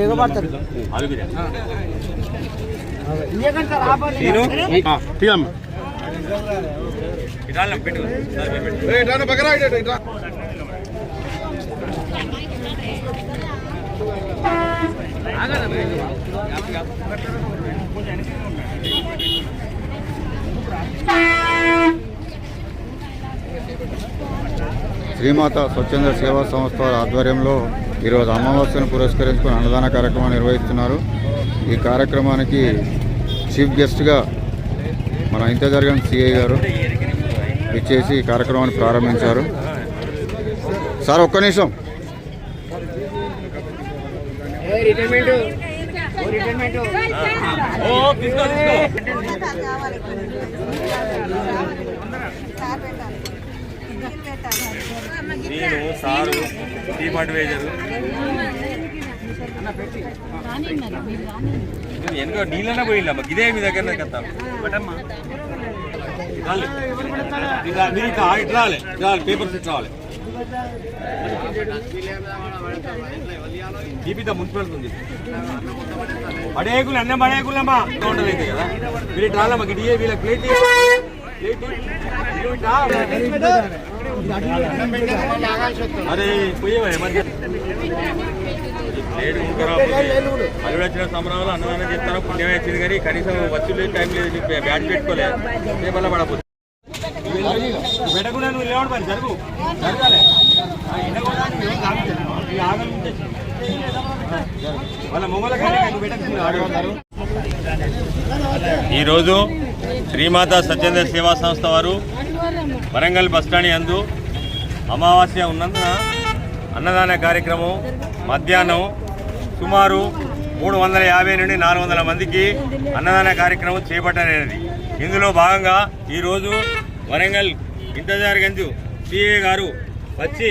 ఎగబడతారు శ్రీమాత స్వచ్ఛంద సేవా సంస్థ వారి ఆధ్వర్యంలో ఈరోజు అమావాస్యను పురస్కరించుకుని అన్నదాన కార్యక్రమాన్ని నిర్వహిస్తున్నారు. ఈ కార్యక్రమానికి చీఫ్ గెస్ట్గా మన ఇంతజర్గన్ సిఐ గారు ఇచ్చేసి ఈ కార్యక్రమాన్ని ప్రారంభించారు. సార్ ఒక్క నిమిషం. నేను సారు టీమ్ అడ్వైజరు వెనుక నీళ్ళనే పోయిందమ్మా ఇదే మీ దగ్గర కదా మీరు ఇట్లా ఇట్లా ఇట్లా పేపర్స్ ఇట్లా రావాలి. జీపిత మున్సిపల్ ఉంది పడేకులు అన్న పడేకులమ్మా ఉండలేదు కదా. మీరు ఇట్లా రాలమ్మా గిడి వీళ్ళ ప్లేట్ ప్లేట్ అరే పోయేవా లేడు అల్లుడు వచ్చిన సంబరాలు అన్నదానం చెప్తాను పుణ్యం వచ్చింది కానీ కనీసం వచ్చి టైం లేదు చెప్పి బ్యాట్ పెట్టుకోలేదు పేపర్లో పడపోతుంది పెట్టకుండా నువ్వు లేవడం మరి జరుగు. జరగాలి. వాళ్ళ మొగల కానీ నువ్వు పెట్టకుండా ఆడగలుగుతారు ఈరోజు శ్రీమాత సత్యేంద్ర సేవా సంస్థ వారు వరంగల్ బస్టాండ్ యందు అమావాస్య ఉన్నందున అన్నదాన కార్యక్రమం మధ్యాహ్నం సుమారు మూడు వందల యాభై నుండి నాలుగు వందల మందికి అన్నదాన కార్యక్రమం చేపట్టనేది. ఇందులో భాగంగా ఈరోజు వరంగల్ ఇంతజార్గంజు సిఏ గారు వచ్చి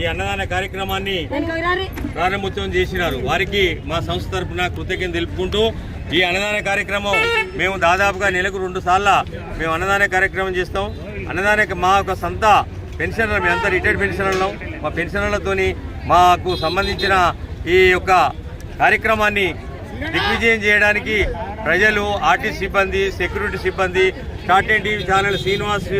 ఈ అన్నదాన కార్యక్రమాన్ని ప్రారంభోత్సవం చేసినారు. వారికి మా సంస్థ తరఫున కృతజ్ఞత తెలుపుకుంటూ ఈ అన్నదాన కార్యక్రమం మేము దాదాపుగా నెలకు రెండు సార్లు మేము అన్నదాన కార్యక్రమం చేస్తాం. అన్నదాన మా యొక్క సొంత పెన్షనర్ మేమంతా రిటైర్డ్ పెన్షనర్లు. మా పెన్షనర్లతో మాకు సంబంధించిన ఈ యొక్క కార్యక్రమాన్ని దిగ్విజయం చేయడానికి ప్రజలు ఆర్టీసీ సిబ్బంది సెక్యూరిటీ సిబ్బంది start and TV channel Srinivas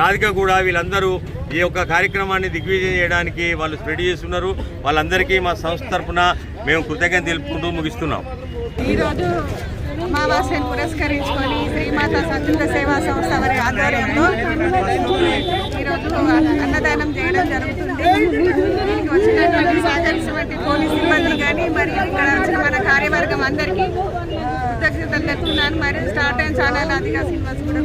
Radhika కూడా వీళ్ళందరూ ఈ యొక్క కార్యక్రమాన్ని దిగ్విజయం చేయడానికి వాళ్ళు స్ప్రెడ్ చేస్తున్నారు. వాళ్ళందరికీ మా సంస్థ తరఫున మేము కృతజ్ఞత తెలుపుకుంటూ ముగిస్తున్నాం. ఈరోజు అమావాస్యను పురస్కరించుకొని శ్రీమాత స్వతంత్ర సేవా సంస్థ వారి ఆధ్వర్యంలో ఈరోజు అన్నదానం చేయడం జరుగుతుంది. దీనికి వచ్చినటువంటి సహకరించినటువంటి పోలీస్ సిబ్బంది కానీ మరియు ఇక్కడ వచ్చిన మన కార్యవర్గం అందరికీ కృతజ్ఞతలు తెలుపుతున్నాను. మరియు స్టార్ట్ అండ్ ఛానల్ అధిక శ్రీనివాస్ కూడా